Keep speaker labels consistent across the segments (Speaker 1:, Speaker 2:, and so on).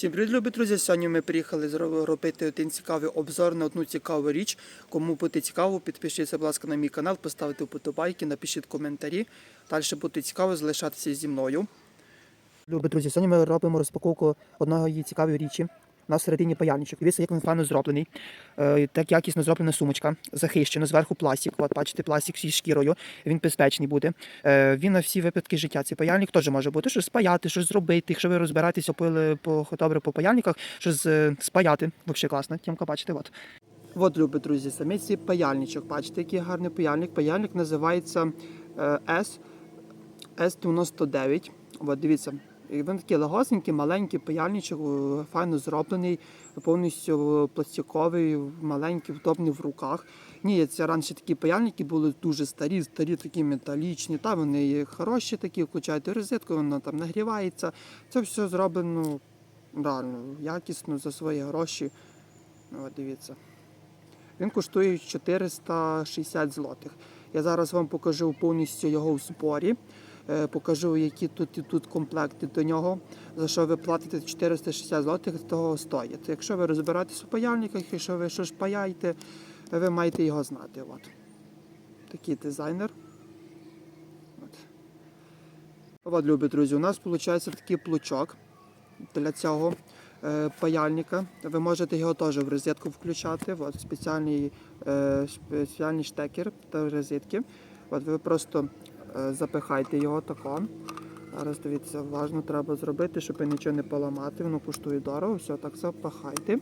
Speaker 1: Всім привіт, любі друзі! Сьогодні ми приїхали зробити робити один цікавий обзор на одну цікаву річ. Кому буде цікаво, підпишіться, будь ласка, на мій канал, поставте вподобайки, напишіть коментарі. Далі буде цікаво залишатися зі мною. Любі друзі, сьогодні ми робимо розпаковку одної цікавої річі. На середині паяльничок. Дивіться, як він файно зроблений. Е, так якісно зроблена сумочка, захищена, зверху пластик. От бачите, пластик зі шкірою. Він безпечний буде. Е, він на всі випадки життя. Цей паяльник теж може бути щось спаяти, щось зробити. Якщо ви розбираєтеся пили по добре по паяльниках, щось е, спаяти. Взагалі класно. Тімка, бачите, от. От, любі друзі, саме цей паяльничок. Бачите, який гарний паяльник. Паяльник називається S С99. От дивіться. Він такий легосенький, маленький паяльничок, е, файно зроблений, повністю пластиковий, маленький, вдобний в руках. Ні, це раніше такі паяльники були дуже старі, старі такі металічні. Та вони хороші такі, включаєте розетку, вона там нагрівається. Це все зроблено реально якісно за свої гроші. От дивіться. Він коштує 460 злотих. Я зараз вам покажу повністю його в зборі. Е, Покажу, які тут і тут комплекти до нього. За що ви платите 460 злотих, того стоїть. Якщо ви розбираєтесь у паяльниках, якщо ви щось паяєте, ви маєте його знати. От. Такий дизайнер. От. От, любі друзі, у нас виходить такий плучок для цього е, паяльника. Ви можете його теж в розетку включати. От, спеціальний, е, спеціальний штекер та розетки. От, ви просто запихайте його тако. Зараз дивіться, важно треба зробити, щоб нічого не поламати. Воно коштує дорого, все так запахайте.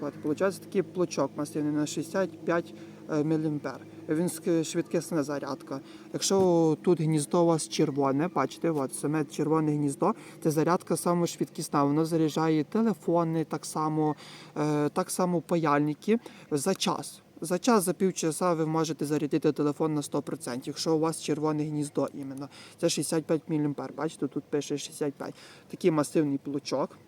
Speaker 1: От, виходить такий плучок масивний на 65 мм. Він швидкісна зарядка. Якщо тут гніздо у вас червоне, бачите, от, саме червоне гніздо, це зарядка саме швидкісна. Воно заряджає телефони, так само, е, так само паяльники за час. За час, за півчаса ви можете зарядити телефон на 100%, якщо у вас червоне гніздо іменно. Це 65 мА. Бачите, тут пише 65. Такий масивний плучок.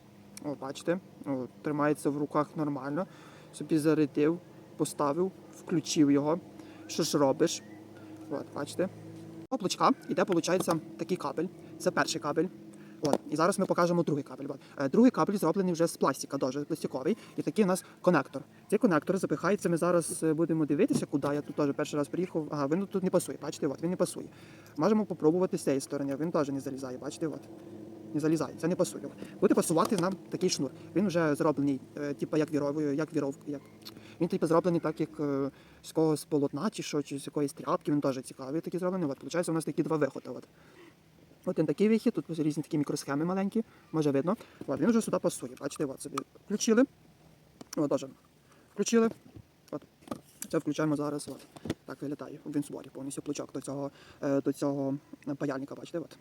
Speaker 1: О, бачите, О, тримається в руках нормально. Собі зарядив, поставив, включив його. Що ж робиш? От, бачите. По плучка йде, виходить, такий кабель. Це перший кабель. От. І зараз ми покажемо другий кабель. От. Е, Другий кабель зроблений вже з пластика, дуже пластиковий. І такий у нас конектор. Цей конектор запихається. Ми зараз е, будемо дивитися, куди я тут теж перший раз приїхав. Ага, він тут не пасує. Бачите, от, він не пасує. Можемо попробувати з цієї сторони. Він теж не залізає. Бачите, от. Не залізає, це не пасує. Буде пасувати нам такий шнур. Він вже зроблений, е, типу, як віров, як віровка. Як... Він типу зроблений так, як е, з когось полотна чи що, чи з якоїсь тряпки. Він теж цікавий такий зроблений. От, виходить, у нас такі два виходи. От. Він такий вихід, тут різні такі мікросхеми маленькі, може видно. От, він вже сюди пасує. Бачите, от собі включили. От, теж. Включили. От. Це включаємо зараз. От. Так виглядає. Він в зборі повністю плечок до цього, е, до цього паяльника. Бачите? От.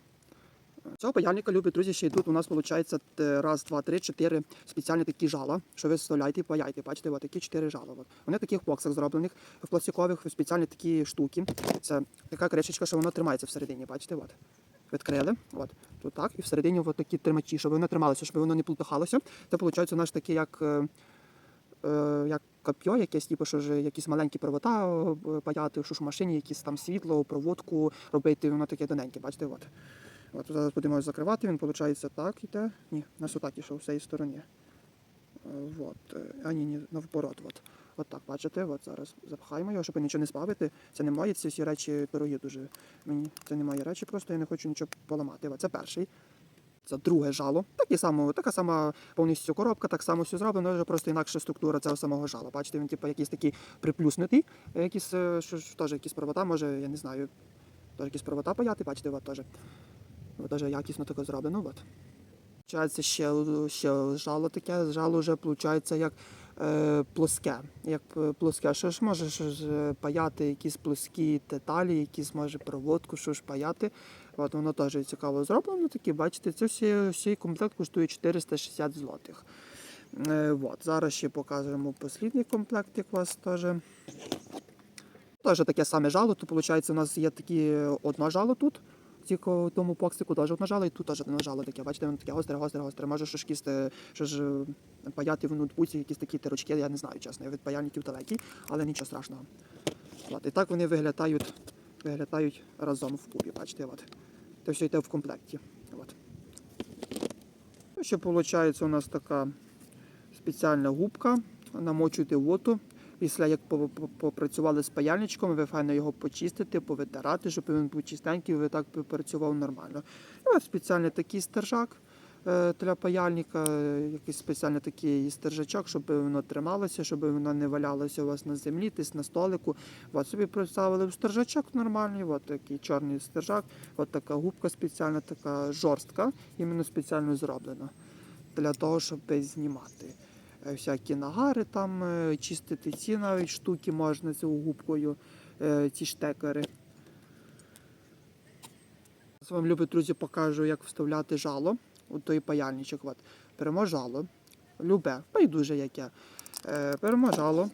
Speaker 1: Цього паяльника, любі друзі, ще йдуть. У нас виходить раз, два, три, чотири спеціальні такі жала, що ви вставляєте і паяєте. Бачите, от такі чотири жала. От. Вони в таких боксах зроблених, в пластикових, спеціальні такі штуки. Це така кришечка, що воно тримається всередині. Бачите, от. Відкрили, от тут так, і всередині от такі тримачі, щоб воно трималося, щоб воно не плутахалося. Це виходить у нас такі, як, е, е, як коп'йо, якесь, типу, що ж якісь маленькі провода е, паяти, що ж в машині, якісь там світло, проводку робити, воно таке тоненьке, бачите, от. От зараз будемо закривати, він виходить так іде. Ні, у нас отак ішов з цієї сторони. Вот. е, А ні, ні, навпорот. От. От так, бачите, от зараз запхаємо його, щоб нічого не збавити. Це не мої, ці всі речі дорогі дуже. Мені це не мої речі, просто я не хочу нічого поламати. От, це перший. Це друге жало. Такі само, така сама повністю коробка, так само все зроблено, вже просто інакша структура цього самого жала. Бачите, він типу якийсь такий приплюснутий, якісь, е, що теж якісь провода, може, я не знаю, теж якісь провода паяти, бачите, от теж. От Теж якісно таке зроблено. От. Ще, ще жало таке, жало вже виходить як е, плоске. Як е, плоске. Що ж може що ж, е, паяти якісь плоскі деталі, якісь може проводку, що ж паяти. От воно теж цікаво зроблено. Такі, бачите, це всі, всі комплект коштує 460 злотих. Е, от. Зараз ще покажемо послідний комплект, як у вас теж. Теж таке саме жало, то виходить, у нас є такі одне жало тут. Тільки тому поксику теж одне і тут теж одне таке. Бачите, воно таке гостре, гостре, гостре. Може, що ж якісь, е, що ж паяти в ноутбуці, якісь такі тирочки, я не знаю, чесно. Я від паяльників далекий, але нічого страшного. От. І так вони виглядають, виглядають разом в кубі. Бачите, от. Це все йде в комплекті. От. Ще виходить у нас така спеціальна губка. Намочуєте воду. Після як по- по- попрацювали з паяльничком, ви файно його почистите, повитирати, щоб він був чистенький, ви так працював нормально. І ось спеціальний такий стержак е, для паяльника, е, якийсь спеціальний такий стержачок, щоб воно трималося, щоб воно не валялося у вас на землі, десь на столику. От собі поставили в стержачок нормальний, от такий чорний стержак, от така губка спеціальна, така жорстка, іменно спеціально зроблена для того, щоб знімати. Е, Всякі нагари там е, чистити ці навіть штуки можна цією губкою, е, ці штекери. З вам, любі друзі, покажу, як вставляти жало у той паяльничок. От. Беремо жало, любе, байдуже яке. Беремо жало,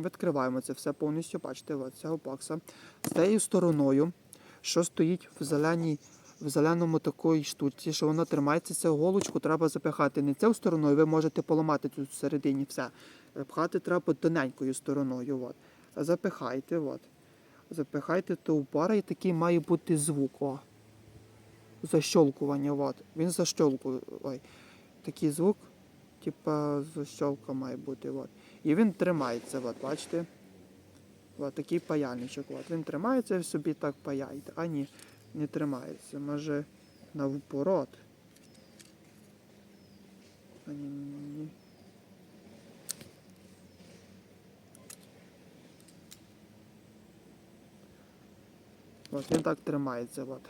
Speaker 1: відкриваємо це все повністю, бачите, от, цього бокса. З тією стороною, що стоїть в зеленій, в зеленому такої штуці, що воно тримається, цю голочку треба запихати не цією стороною, ви можете поламати тут всередині все. Е, Пхати треба тоненькою стороною. От. Запихайте, от. Запихайте то упора і такий має бути звук. О защелкування. От. Він защелкує. Ой. Такий звук, типа защелка має бути. От. І він тримається, от, бачите? От, такий паяльничок. От. Він тримається і собі так паяєте. А ні, не тримається. Може навпорот. А ні, ні. От, він так тримається. От.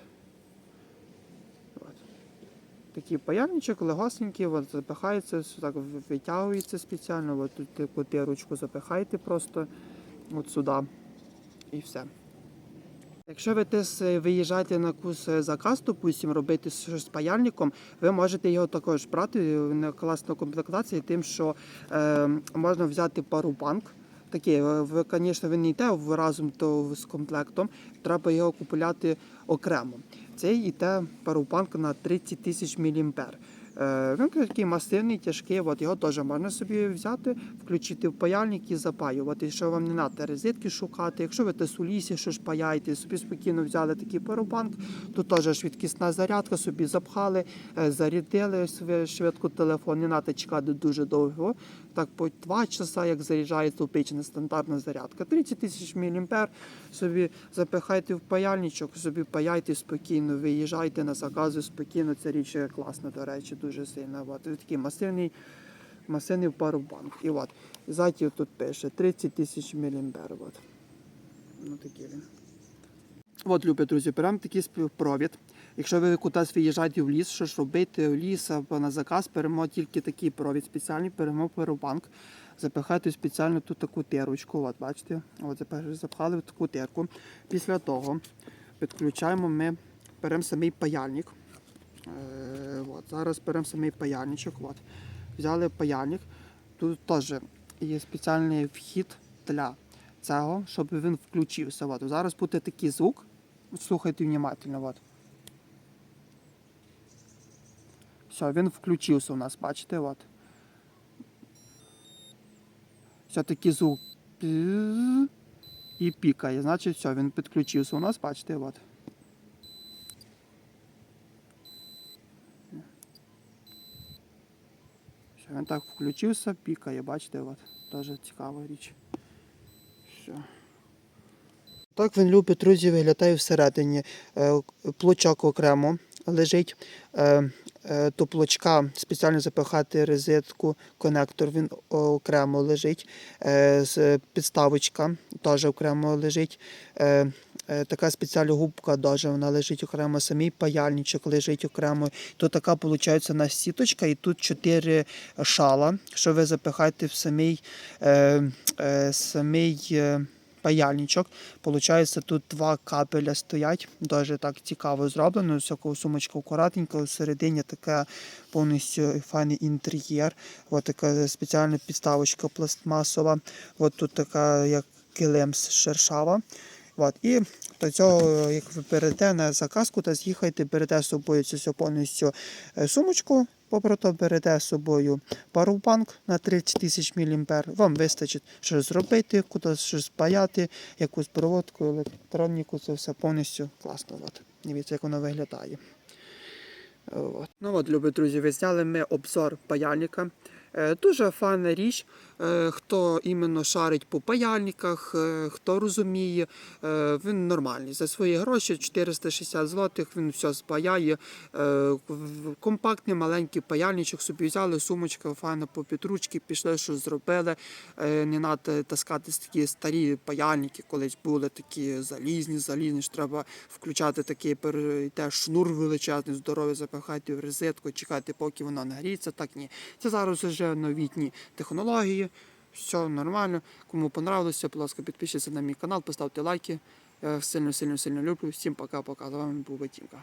Speaker 1: От. Такий паяльничок, легосенький, от, запихається, так витягується спеціально, от тут таку дирочку запихаєте просто от сюди і все. Якщо ви десь е, виїжджаєте на якусь е, заказ, допустим, робити щось з паяльником, ви можете його також брати на класну комплектацію, тим, що е, можна взяти пару-банк. Такий, е, ви, звісно, він не йде разом то з комплектом, треба його купувати окремо. Це йде парубанк на 30 тисяч мілімпер. Е, Він такий масивний, тяжкий, от його теж можна собі взяти, включити в паяльник і запаювати. Якщо вам не треба розетки шукати, якщо ви десь у лісі щось паяєте, собі спокійно взяли такий парубанк, то теж швидкісна зарядка, собі запхали, е, зарядили швидко телефон, не треба чекати дуже довго. Так по 2 часа, як заряджається обична стандартна зарядка. 30 тисяч мілімпер, собі запихайте в паяльничок, собі паяйте спокійно, виїжджайте на закази спокійно. Ця річ класна, до речі, дуже сильна. От. Такий масивний, масивний парубанк. І от, ззаді тут пише 30 тисяч мілімпер. От. Ну, такий він. От, любі друзі, беремо такий співпровід. Якщо ви кудись виїжджаєте в ліс, що ж робити в ліс або на заказ, беремо тільки такий провід спеціальний, беремо парубанк, запихайте спеціально тут таку тирочку. От, бачите, от запхали в таку тирку. Після того підключаємо ми, беремо самий паяльник. Е, от, зараз беремо самий паяльничок. От. Взяли паяльник. Тут теж є спеціальний вхід для цього, щоб він включився. От. Зараз буде такий звук. Слухайте внимательно. От. Все, він включився у нас, бачите, от. Все, такий звук. І пікає. Значить, все, він підключився у нас, бачите, от. Він так включився, пікає, бачите, от. Дуже цікава річ. Все. Так він любить, друзі, виглядає всередині. Е, Плочок окремо лежить. Е, е, До плочка спеціально запихати розетку, конектор він окремо лежить. Підставочка теж окремо лежить. Е, Така спеціальна губка теж вона лежить окремо, самий паяльничок лежить окремо. Тут така виходить у сіточка, і тут чотири шала, що ви запихаєте в самий, е, е, самий е, паяльничок. Получається, тут два капеля стоять. Дуже так цікаво зроблено. Всяку сумочку акуратненько, всередині така повністю файний інтер'єр. Ось така спеціальна підставочка пластмасова. От тут така як килим шершава. От. І до цього, як ви берете на заказку, та з'їхайте, берете з собою цю повністю е, сумочку, попрото берете з собою парубанк на 30 тисяч мА. Вам вистачить щось зробити, кудись щось паяти, якусь проводку, електроніку, це все повністю класно. От. Дивіться, як воно виглядає. От. Ну от, любі друзі, ви зняли ми обзор паяльника. Е, Дуже файна річ. Е, Хто іменно шарить по паяльниках, е, хто розуміє, він нормальний. За свої гроші 460 злотих він все спаяє. Компактний маленький паяльничок собі взяли, сумочка файна по підручки, пішли, що зробили. Не треба таскати такі старі паяльники, колись були такі залізні, залізні, що треба включати такий перейте шнур величезний, здоровий, запихати в розетку, чекати, поки вона нагріється. Так ні. Це зараз вже новітні технології. Все нормально. Кому понравилося, будь ласка, підпишіться на мій канал, поставте лайки. Я сильно, сильно, сильно люблю. Всім пока-пока. З вами був Батінка.